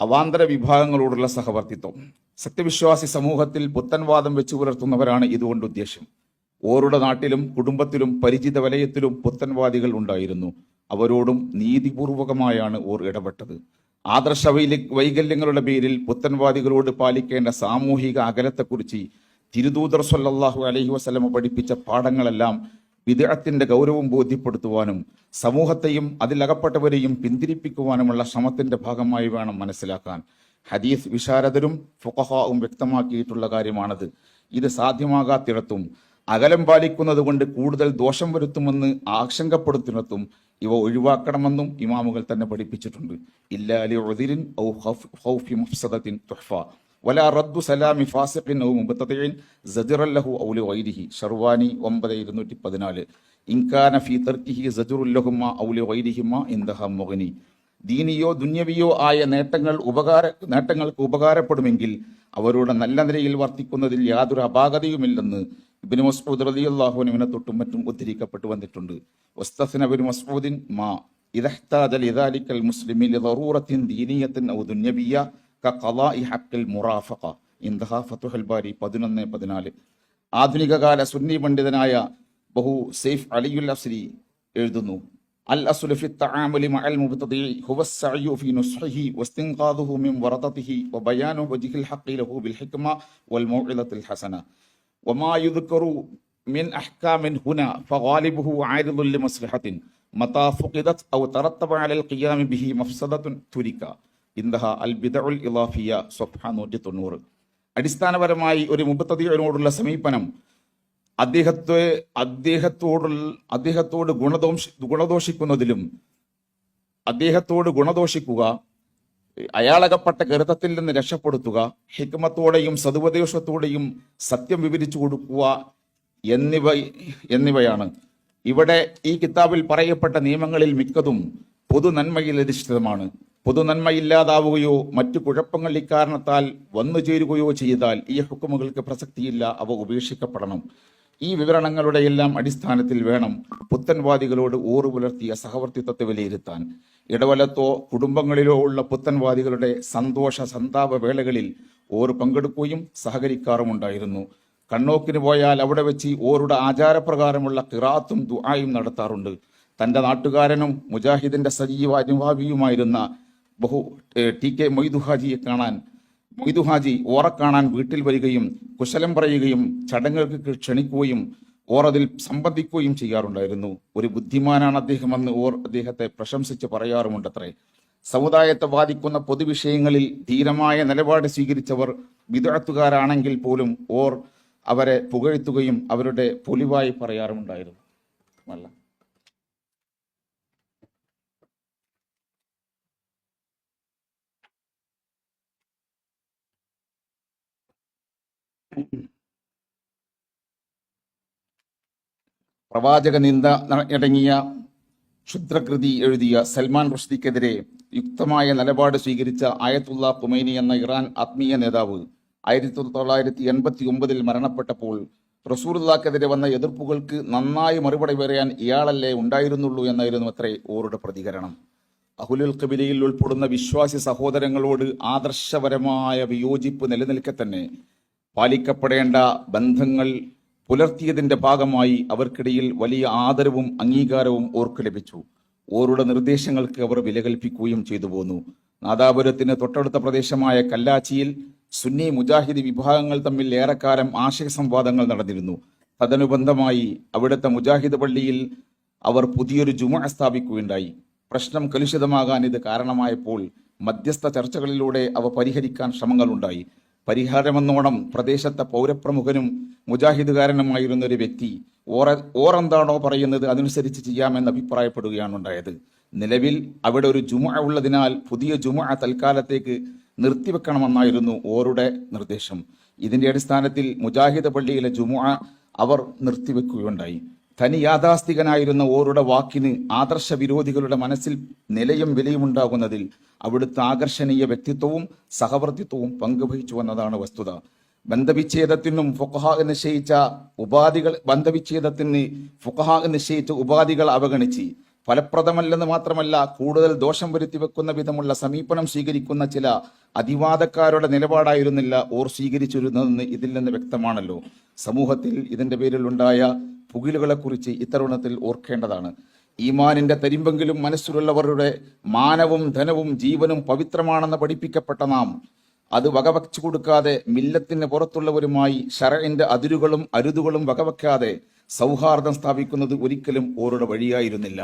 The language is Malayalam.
അവാന്തര വിഭാഗങ്ങളോടുള്ള സഹവർത്തിത്വം. സത്യവിശ്വാസി സമൂഹത്തിൽ പുത്തൻവാദം വെച്ചു പുലർത്തുന്നവരാണ് ഇതുകൊണ്ട് ഉദ്ദേശം. ഓരുടെ നാട്ടിലും കുടുംബത്തിലും പരിചിത വലയത്തിലും പുത്തൻവാദികൾ ഉണ്ടായിരുന്നു. അവരോടും നീതിപൂർവകമായാണ് ഓർ ഇടപെട്ടത്. ആദർശ വൈകല്യങ്ങളുടെ പേരിൽ പുത്തൻവാദികളോട് പാലിക്കേണ്ട സാമൂഹിക അകലത്തെക്കുറിച്ച് തിരുദൂതർ സല്ലാഹു അലഹി വസ്ലമ പഠിപ്പിച്ച പാഠങ്ങളെല്ലാം വിദേഹത്തിന്റെ ഗൗരവം ബോധ്യപ്പെടുത്തുവാനും സമൂഹത്തെയും അതിലകപ്പെട്ടവരെയും പിന്തിരിപ്പിക്കുവാനുമുള്ള ശ്രമത്തിന്റെ ഭാഗമായി വേണം മനസ്സിലാക്കാൻ. ഹദീസ് വിശാരദരും ഫുഖഹാവും വ്യക്തമാക്കിയിട്ടുള്ള കാര്യമാണത്. ഇത് സാധ്യമാകാത്തിടത്തും അകലം പാലിക്കുന്നത് കൊണ്ട് കൂടുതൽ ദോഷം വരുത്തുമെന്ന് ആശങ്കപ്പെടുത്തിടത്തും ഇവ ഒഴിവാക്കണമെന്നും ഇമാമുകൾ തന്നെ പഠിപ്പിച്ചിട്ടുണ്ട്. ഇല്ലാലി ഉദിരിൻ ഔ ഹൗഫി മഫ്സദത്തിൻ തുഹ്ഫ. വലാ റദ്ദു സലാമി ഫാസിഖിൻ ഔ മുബത്തതിഇൻ സജറൻ ലഹു ഔ ലിഗൈരിഹി ഷർവാനി 9214 ഇൻകാന ഫീ തർക്കിഹി സജറുൻ ലഹുമ ഔ ലിഗൈരിഹിമ ഇൻദഹ മുഗ്നി ദീനിയോ ദുന്യവിയോ ആയ നേട്ടങ്ങൾ ഉപകാര നേട്ടങ്ങൾക്ക് ഉപകാരപ്പെടുമെങ്കിൽ അവരുടെ നല്ല നിലയിൽ വർത്തിക്കുന്നതിൽ യാതൊരു അപാകതയുമില്ലെന്ന് ഇബ്നു മസ്ഊദ് റലിയുള്ളാഹുവിനെ തൊട്ടും മറ്റും ഉദ്ധരിക്കപ്പെട്ടു വന്നിട്ടുണ്ട്. ഇബ്നു മസ്ഊദിൻ മാ ഇദഹ്താജ ലിദാലിക്കൽ മുസ്ലിമി ഔ ദീനിയത്തിൻ ഔ കലാ ഇ ഹക്കിൽ മുറാഫക്ക ഇന്ദഹ ഫത്തുഹൽ ബാരി പതിനൊന്ന് പതിനാല് ആധുനികകാല സുന്നി പണ്ഡിതനായ ബഹു സെയ്ഫ് അലിയുൽ അഫ്സരി എഴുതുന്നു അൽ അസുല ഫി തആമുലി മഅൽ മുബ്തദി ഹുവ സഅയു ഫി നുസ്ഹിഹി വസ്തിൻഖാദുഹു മിൻ വറദതിഹി വബയാനു വജ്ഹിൽ ഹഖി ലഹു ബിൽ ഹിക്മ വൽ മൗഇദത്തിൽ ഹസന വമാ യുദ്കറു മിൻ അഹ്കാമിൻ ഹുന ഫഗാലിബുഹു ആരിദുൽ ലിമസ്ലിഹത്തിൻ മതാ ഫുഖിദത് ഔ തറത്തബ അലൽ ഖിയാമി ബിഹി മഫ്സദത്തുൻ തുരിക ഇന്ദഹ അൽ ഉൽ ഇലാഫിയ സ്വഫ നൂറ്റി തൊണ്ണൂറ് അടിസ്ഥാനപരമായി ഒരു മുപ്പത്തതിയോടുള്ള സമീപനം അദ്ദേഹത്തെ അദ്ദേഹത്തോട് അദ്ദേഹത്തോട് ഗുണദോഷ ഗുണദോഷിക്കുന്നതിലും അദ്ദേഹത്തോട് ഗുണദോഷിക്കുക അയാളകപ്പെട്ട ഗരുതത്തിൽ നിന്ന് രക്ഷപ്പെടുത്തുക ഹിക്മത്തോടെയും സതുപദേശത്തോടെയും സത്യം വിവരിച്ചു കൊടുക്കുക എന്നിവ എന്നിവയാണ്. ഇവിടെ ഈ കിതാബിൽ പറയപ്പെട്ട നിയമങ്ങളിൽ മിക്കതും പൊതു നന്മയിൽ അധിഷ്ഠിതമാണ്. പൊതു ഇല്ലാതാവുകയോ മറ്റു കുഴപ്പങ്ങൾ ഇക്കാരണത്താൽ വന്നു ചേരുകയോ ചെയ്താൽ ഈ ഹുക്കുമുകൾക്ക് പ്രസക്തിയില്ല അവ ഉപേക്ഷിക്കപ്പെടണം. ഈ വിവരണങ്ങളുടെ എല്ലാം അടിസ്ഥാനത്തിൽ വേണം പുത്തൻവാദികളോട് ഊറു പുലർത്തിയ സഹവർത്തിത്വത്തെ വിലയിരുത്താൻ. ഇടവലത്തോ കുടുംബങ്ങളിലോ ഉള്ള പുത്തൻവാദികളുടെ സന്തോഷ സന്താപ വേളകളിൽ ഓർ പങ്കെടുക്കുകയും സഹകരിക്കാറുമുണ്ടായിരുന്നു കണ്ണോക്കിന് പോയാൽ അവിടെ വെച്ച് ഓരുടെ ആചാരപ്രകാരമുള്ള കിറാത്തും ദുആയും നടത്താറുണ്ട്. തന്റെ നാട്ടുകാരനും മുജാഹിദിന്റെ സജീവ അനുഭാവിയുമായിരുന്ന ബഹു ടി കെ മൊയ്തുഹാജിയെ കാണാൻ മൊയ്തു ഹാജി ഓറ കാണാൻ വീട്ടിൽ വരികയും കുശലം പറയുകയും ചടങ്ങുകൾക്ക് ക്ഷണിക്കുകയും ഓറതിൽ സംബന്ധിക്കുകയും ചെയ്യാറുണ്ടായിരുന്നു. ഒരു ബുദ്ധിമാനാണ് അദ്ദേഹമെന്ന് ഓർ അദ്ദേഹത്തെ പ്രശംസിച്ച് പറയാറുമുണ്ടത്രേ. സമുദായത്തെ ബാധിക്കുന്ന പൊതുവിഷയങ്ങളിൽ ധീരമായ നിലപാട് സ്വീകരിച്ചവർ വിദഗ്ധക്കാരാണെങ്കിൽ പോലും ഓർ അവരെ പുകഴ്ത്തുകയും അവരുടെ പൊലിവായി പറയാറുമുണ്ടായിരുന്നു. അല്ല പ്രവാചക നിന്ദ അടങ്ങിയ ക്ഷുദ്രകൃതി എഴുതിയ സൽമാൻ റുഷ്ദിക്കെതിരെ യുക്തമായ നിലപാട് സ്വീകരിച്ച ആയത്തുള്ള കുമൈനി എന്ന ഇറാൻ ആത്മീയ നേതാവ് ആയിരത്തി തൊള്ളായിരത്തി എൺപത്തി ഒമ്പതിൽ മരണപ്പെട്ടപ്പോൾ റസൂർദാക്കെതിരെ വന്ന എതിർപ്പുകൾക്ക് നന്നായി മറുപടി പറയാൻ ഇയാളല്ലേ ഉണ്ടായിരുന്നുള്ളൂ എന്നായിരുന്നു അത്രേ ഓരുടെ പ്രതികരണം. അഹുലുൽ കബിലയിൽ ഉൾപ്പെടുന്ന വിശ്വാസി സഹോദരങ്ങളോട് ആദർശപരമായ വിയോജിപ്പ് നിലനിൽക്കെ തന്നെ പാലിക്കപ്പെടേണ്ട ബന്ധങ്ങൾ പുലർത്തിയതിന്റെ ഭാഗമായി അവർക്കിടയിൽ വലിയ ആദരവും അംഗീകാരവും ഓർക്ക് ലഭിച്ചു. ഓരുടെ നിർദ്ദേശങ്ങൾക്ക് അവർ വിലകൽപ്പിക്കുകയും ചെയ്തു പോന്നു. നാദാപുരത്തിന് തൊട്ടടുത്ത പ്രദേശമായ കല്ലാച്ചിയിൽ സുന്നി മുജാഹിദ് വിഭാഗങ്ങൾ തമ്മിൽ ഏറെക്കാലം ആശയ സംവാദങ്ങൾ നടന്നിരുന്നു. തദനുബന്ധമായി അവിടുത്തെ മുജാഹിദ് പള്ളിയിൽ അവർ പുതിയൊരു ജുമ സ്ഥാപിക്കുകയുണ്ടായി. പ്രശ്നം കലുഷിതമാകാൻ ഇത് കാരണമായപ്പോൾ മധ്യസ്ഥ ചർച്ചകളിലൂടെ അവ പരിഹരിക്കാൻ ശ്രമങ്ങളുണ്ടായി. പരിഹാരമെന്നോണം പ്രദേശത്തെ പൗരപ്രമുഖനും മുജാഹിദുകാരനുമായിരുന്ന ഒരു വ്യക്തി ഓറ ഓറെന്താണോ പറയുന്നത് അതനുസരിച്ച് ചെയ്യാമെന്ന് അഭിപ്രായപ്പെടുകയാണ് ഉണ്ടായത് നിലവിൽ അവിടെ ഒരു ജുമ ഉള്ളതിനാൽ പുതിയ ജുമ തൽക്കാലത്തേക്ക് നിർത്തിവെക്കണമെന്നായിരുന്നു ഓറുടെ നിർദ്ദേശം. ഇതിന്റെ അടിസ്ഥാനത്തിൽ മുജാഹിദ് പള്ളിയിലെ ജുമ അവർ നിർത്തിവെക്കുകയുണ്ടായി. തനി യാഥാസ്ഥികനായിരുന്ന ഓരുടെ വാക്കിന് ആദർശ വിരോധികളുടെ മനസ്സിൽ നിലയും വിലയും ഉണ്ടാകുന്നതിൽ അവിടുത്തെ ആകർഷണീയ വ്യക്തിത്വവും സഹവർത്തിത്വവും പങ്കുവഹിച്ചു എന്നതാണ് വസ്തുത. ബന്ധവിച്ഛേദത്തിനും ഫുഖഹ നിശ്ചയിച്ച ഉപാധികൾ ബന്ധവിച്ഛേദത്തിന് ഫുഖഹ നിശ്ചയിച്ച ഉപാധികൾ അവഗണിച്ച് ഫലപ്രദമല്ലെന്ന് മാത്രമല്ല കൂടുതൽ ദോഷം വരുത്തി വെക്കുന്ന വിധമുള്ള സമീപനം സ്വീകരിക്കുന്ന ചില അതിവാദക്കാരുടെ നിലപാടായിരുന്നില്ല ഓർ സ്വീകരിച്ചിരുന്നതെന്ന് ഇതിൽ നിന്ന് വ്യക്തമാണല്ലോ. സമൂഹത്തിൽ ഇതിന്റെ പേരിൽ ഉണ്ടായ പുകിലുകളെക്കുറിച്ച് ഇത്തരുണത്തിൽ ഓർക്കേണ്ടതാണ്. ഈമാനിന്റെ തരിമ്പെങ്കിലും മനസ്സിലുള്ളവരുടെ മാനവും ധനവും ജീവനും പവിത്രമാണെന്ന് പഠിപ്പിക്കപ്പെട്ട നാം അത് വകവച്ചു കൊടുക്കാതെ മില്ലത്തിന് പുറത്തുള്ളവരുമായി ഷറഇന്റെ അതിരുകളും അരുതുകളും വകവയ്ക്കാതെ സൗഹാർദ്ദം സ്ഥാപിക്കുന്നത് ഒരിക്കലും ഓരുടെ വഴിയായിരുന്നില്ല.